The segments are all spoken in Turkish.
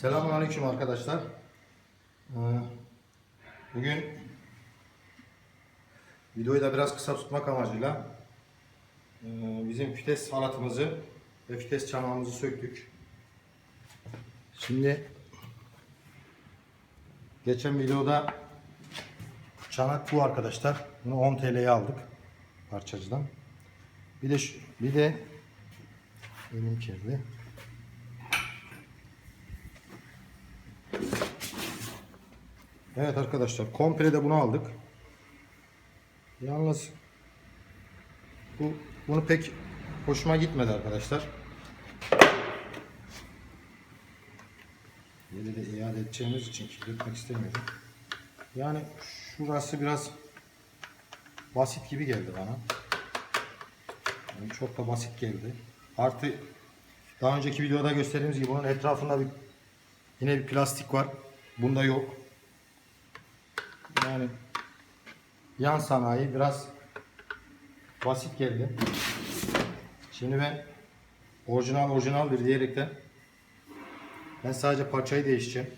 Selamünaleyküm arkadaşlar. Ee, Bugün videoyu da biraz kısa tutmak amacıyla e, bizim fites halatımızı ve fites çanağımızı söktük. Şimdi geçen videoda çanak bu arkadaşlar. Bunu 10 TL'ye aldık parçacıdan. Bir de şu- bir de elim kirli. Evet arkadaşlar komple de bunu aldık. Yalnız bu bunu pek hoşuma gitmedi arkadaşlar. Yeri de iade edeceğimiz için kirletmek istemiyorum. Yani şurası biraz basit gibi geldi bana. Yani çok da basit geldi. Artı daha önceki videoda gösterdiğimiz gibi bunun etrafında bir yine bir plastik var. Bunda yok. Yani yan sanayi biraz basit geldi. Şimdi ben orijinal orijinaldir diyerekten ben sadece parçayı değişeceğim.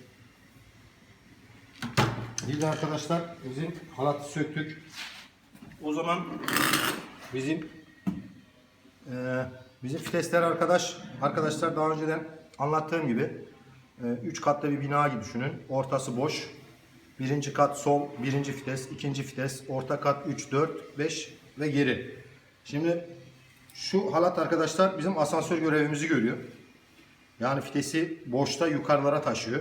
Bir de arkadaşlar bizim halatı söktük. O zaman bizim eee bizim fitesler arkadaş arkadaşlar daha önceden anlattığım gibi 3 katlı bir bina gibi düşünün. Ortası boş. Birinci kat sol, birinci fites, ikinci fites, orta kat 3, 4, 5 ve geri. Şimdi şu halat arkadaşlar bizim asansör görevimizi görüyor. Yani fitesi boşta yukarılara taşıyor.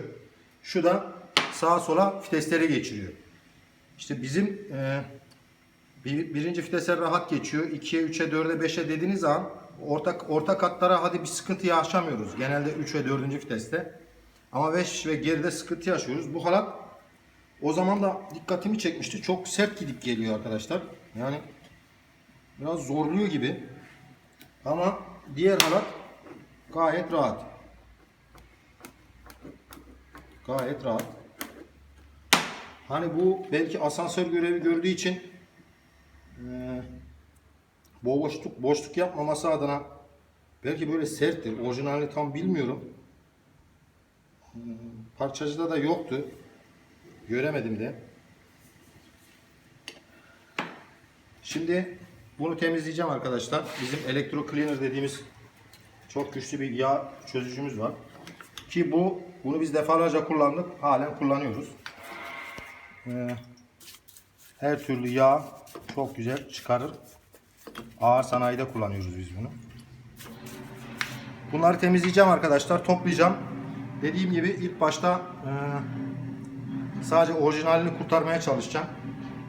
Şu da sağa sola fitesleri geçiriyor. İşte bizim e, bir, birinci fitese rahat geçiyor. 2'ye, 3'e, 4'e, 5'e dediğiniz zaman orta, orta katlara hadi bir sıkıntı yaşamıyoruz. Genelde 3 ve 4. viteste. Ama 5 ve geride sıkıntı yaşıyoruz. Bu halat o zaman da dikkatimi çekmişti. Çok sert gidip geliyor arkadaşlar. Yani biraz zorluyor gibi. Ama diğer halat gayet rahat. Gayet rahat. Hani bu belki asansör görevi gördüğü için eee boşluk boşluk yapmaması adına belki böyle serttir. Orijinalini tam bilmiyorum. Hmm, Parçacıda da yoktu. Göremedim de. Şimdi bunu temizleyeceğim arkadaşlar. Bizim elektro cleaner dediğimiz çok güçlü bir yağ çözücümüz var. Ki bu bunu biz defalarca kullandık. Halen kullanıyoruz. Ee, her türlü yağ çok güzel çıkarır. Ağır sanayide kullanıyoruz biz bunu. Bunları temizleyeceğim arkadaşlar. Toplayacağım. Dediğim gibi ilk başta e, sadece orijinalini kurtarmaya çalışacağım.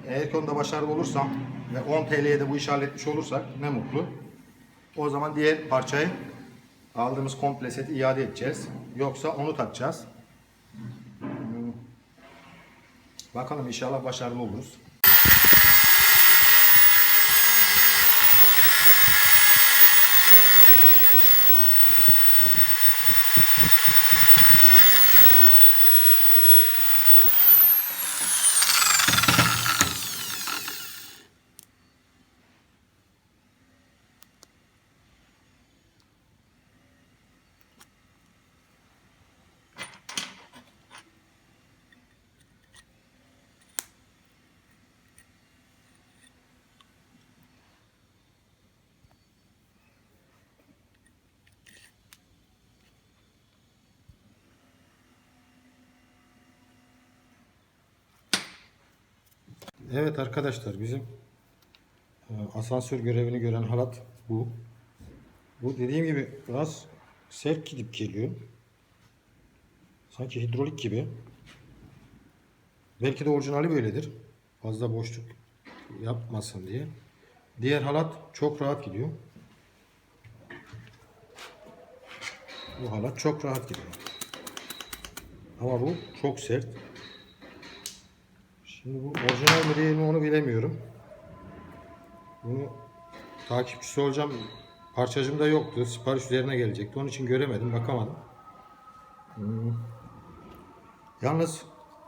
Eğer ki onda başarılı olursam ve 10 TL'ye de bu işi halletmiş olursak ne mutlu. O zaman diğer parçayı aldığımız komple seti iade edeceğiz. Yoksa onu takacağız. Bakalım inşallah başarılı oluruz. Evet arkadaşlar bizim e, asansör görevini gören halat bu. Bu dediğim gibi biraz sert gidip geliyor. Sanki hidrolik gibi. Belki de orijinali böyledir. Fazla boşluk yapmasın diye. Diğer halat çok rahat gidiyor. Bu halat çok rahat gidiyor. Ama bu çok sert. Şimdi bu orijinal mi değil mi onu bilemiyorum. Bunu takipçisi olacağım. Parçacım da yoktu. Sipariş üzerine gelecekti. Onun için göremedim, bakamadım. Hmm. Yalnız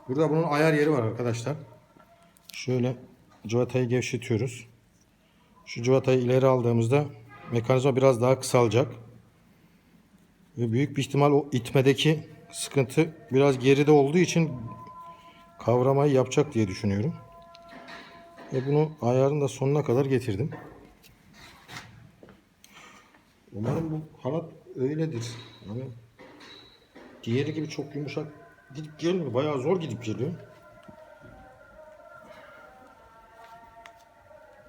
burada bunun ayar yeri var arkadaşlar. Şöyle cıvatayı gevşetiyoruz. Şu cıvatayı ileri aldığımızda mekanizma biraz daha kısalacak. Ve büyük bir ihtimal o itmedeki sıkıntı biraz geride olduğu için kavramayı yapacak diye düşünüyorum. Ve bunu ayarın da sonuna kadar getirdim. Umarım bu halat öyledir. Yani diğeri gibi çok yumuşak gidip gelmiyor. Bayağı zor gidip geliyor.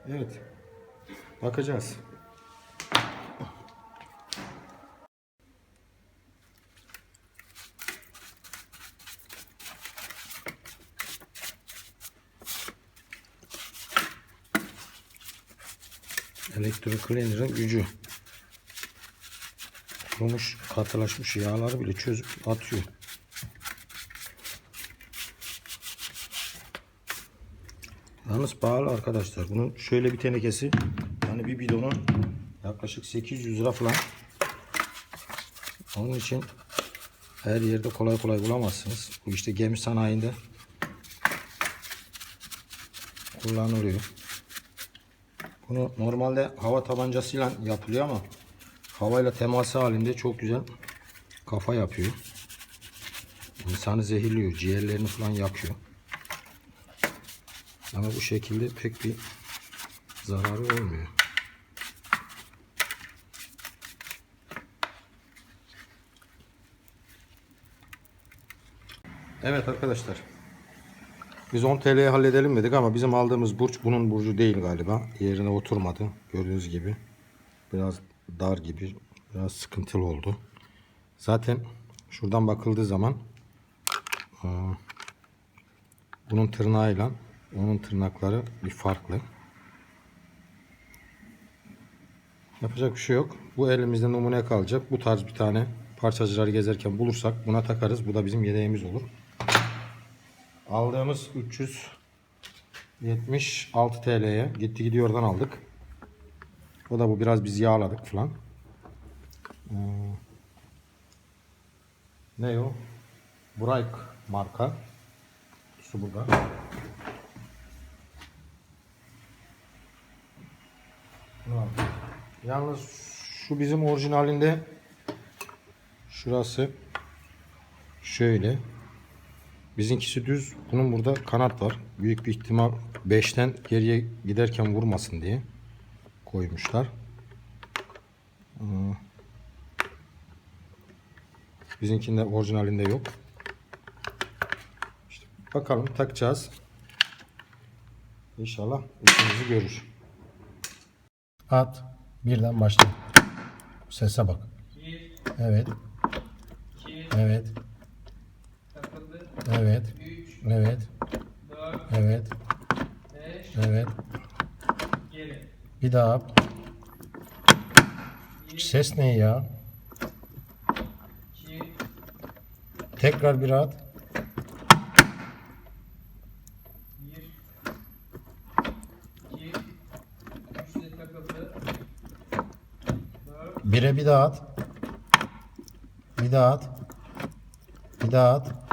Evet. Bakacağız. Elektroklener'ın gücü. Kurumuş, katılaşmış yağları bile çözüp atıyor. Yalnız pahalı arkadaşlar. Bunun şöyle bir tenekesi yani bir bidonu yaklaşık 800 lira falan. Onun için her yerde kolay kolay bulamazsınız. Bu işte gemi sanayinde kullanılıyor. Bunu normalde hava tabancasıyla yapılıyor ama havayla teması halinde çok güzel kafa yapıyor. İnsanı zehirliyor, ciğerlerini falan yakıyor. Ama bu şekilde pek bir zararı olmuyor. Evet arkadaşlar. Biz 10 TL'ye halledelim dedik ama bizim aldığımız burç bunun burcu değil galiba. Yerine oturmadı. Gördüğünüz gibi. Biraz dar gibi. Biraz sıkıntılı oldu. Zaten şuradan bakıldığı zaman aa, bunun tırnağıyla onun tırnakları bir farklı. Yapacak bir şey yok. Bu elimizde numune kalacak. Bu tarz bir tane parçacıları gezerken bulursak buna takarız. Bu da bizim yedeğimiz olur. Aldığımız 376 TL'ye gitti gidiyordan aldık. O da bu biraz biz yağladık falan. Ee, ne o? Brake marka. Su burada. Yalnız şu bizim orijinalinde şurası şöyle. Bizimkisi düz. Bunun burada kanat var. Büyük bir ihtimal 5'ten geriye giderken vurmasın diye koymuşlar. Ee, Bizimkinde orijinalinde yok. İşte bakalım takacağız. İnşallah işimizi görür. At. Birden başla. Sese bak. Bir, Evet. iki, Evet. Evet. Üç, Evet. dört, Evet. beş, Evet. geri. Bir daha yap. Ses ne ya? iki, Tekrar bir at. bir, iki, üç de takıldı. Dört, Bire bir daha at. Bir daha at. Bir daha at.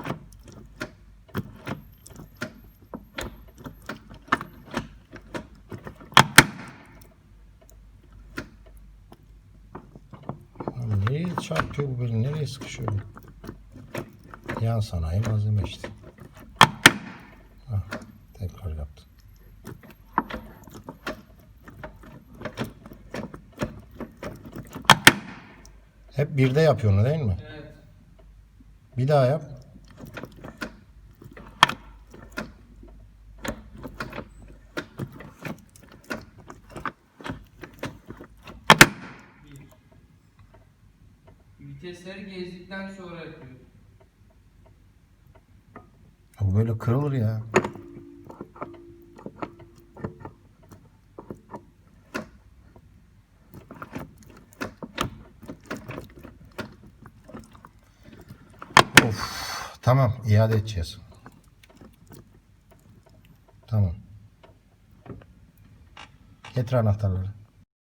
Çarpıyor bu beni? Nereye sıkışıyor bu? Yan sanayi malzeme işte. Hah, tekrar yaptım. Hep birde yapıyorsun değil mi? evet. Bir daha yap. Bir. Vitesleri gezdikten sonra yapıyor. Bu böyle kırılır ya. Of, tamam iade edeceğiz. Tamam. Getir anahtarları.